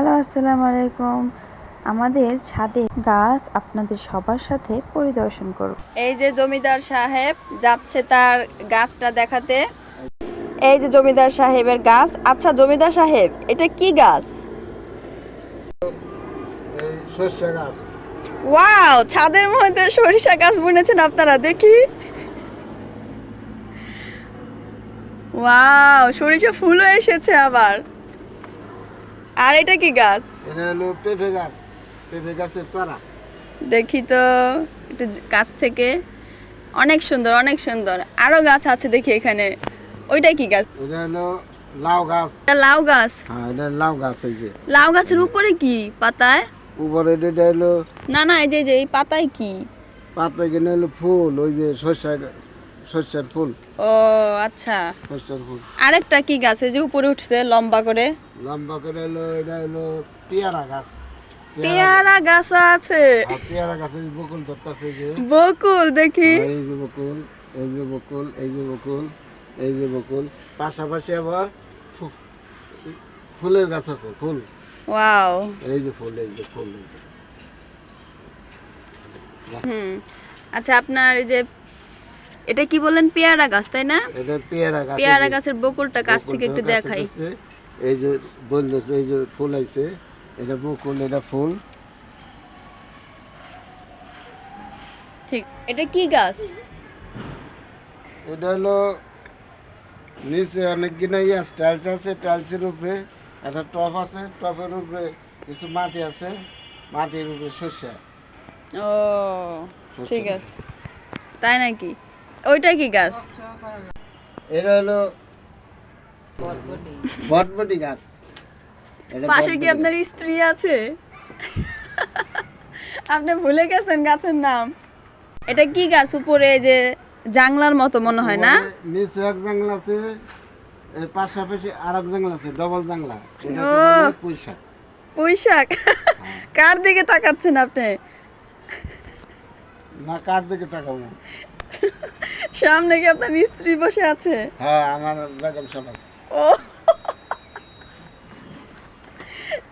Hello আসসালামু আলাইকুম। আমাদের ছাদে গাছ আপনাদের সবার সাথে পরিদর্শন করব। এই যে জমিদার সাহেব যাচ্ছে তার গাছটা দেখাতে। এই যে জমিদার সাহেবের গাছ। আচ্ছা জমিদার সাহেব এটা কি গাছ? ওয়াও ছাদের মধ্যে সরিষা গাছ বুনেছেন আপনারা দেখি। ওয়াও সরিষা ফুলও এসেছে আবার। আর এটা কি গাছ? এটা হলো পেঁপে গাছ। পেঁপে গাছের চারা। দেখি তো একটু কাছ থেকে। অনেক সুন্দর অনেক সুন্দর। আরও গাছ আছে দেখি এখানে। ওইটা কি গাছ? এটা হলো লাউ গাছ। এটা লাউ গাছ? হ্যাঁ এটা লাউ গাছ এই যে। লাউ গাছের উপরে কি? পাতায়? উপরে এটা হলো না না এই যে এই পাতায় কি? পাতা কিনে হলো ফুল ওই যে সর্ষে সর্ষের ফুল। ও আচ্ছা। সর্ষের ফুল। আরেকটা কি গাছ? এই যে উপরে উঠছে লম্বা করে। লম্বা করে হলো এটা হলো পেয়ারা গাছ। পেয়ারা গাছ আছে। পেয়ারা গাছের বকুল ধরতেছে যে। বকুল দেখি। এই যে বকুল এই যে বকুল এই যে বকুল এই যে বকুল। পাশাপাশি আবার ফুলের গাছ আছে ফুল। ওয়াও। এই যে ফুল এই যে ফুল হুম। আচ্ছা আপনার এই যে এটা কি বললেন পেয়ারা গাছ তাই না? এটা পেয়ারা গাছ পেয়ারা গাছের বকুলটা কাছ থেকে একটু দেখাই। এই যে বলতেছে এই যে ফুল আইছে এটা বকুল এটা ফুল। ঠিক এটা কি গাছ? এটা হলো নিচে অনেক গিনা ইয়ে আছে টাইলস আছে টাইলসের উপরে একটা টপ আছে টপের উপরে কিছু মাটি আছে মাটির উপরে শস্য ও ঠিক আছে। তাই নাকি? ওইটা কি গাছ? এটা হলো বটবটি গাছ। পাশে কি আপনার স্ত্রী আছে? আপনি ভুলে গেছেন গাছের নাম। এটা কি গাছ উপরে যে জাংলার মতো মনে হয় না? নিচে এক জাংলা আছে এই পাশাপাশি আর এক জাংলা আছে ডবল জাংলা এটা ও। পয়সা পুঁই কার দিকে তাকাচ্ছেন আপনি? না কার দিকে তাকাবো? সামনে কি আপনার স্ত্রী বসে আছে? হ্যাঁ আমার বেগম সাহেব আছে। ও।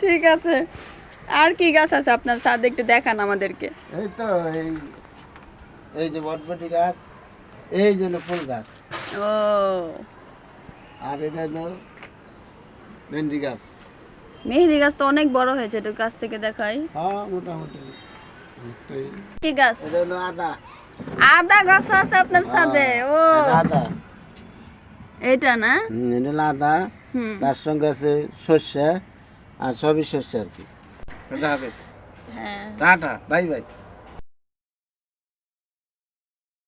ঠিক আছে। আর কি গাছ আছে আপনার? ছাদে একটু দেখান আমাদেরকে। এই তো এই এই যে বটবটি গাছ এই যে ফুল গাছ। ও। আর এটা হলো ভেন্ডি গাছ। মেহেদি গাছ তো অনেক বড় হয়েছে একটু গাছ থেকে দেখাই। হ্যাঁ মোটামুটি। কি গাছ? এটা হলো আদা। আদা গাছ আছে আপনার সাথে ও। আদা। এটা না? এটা আদা তার সঙ্গে আছে শস্য আর সবই শস্য আর কি। হাফেজ। হ্যাঁ। Tata bye bye.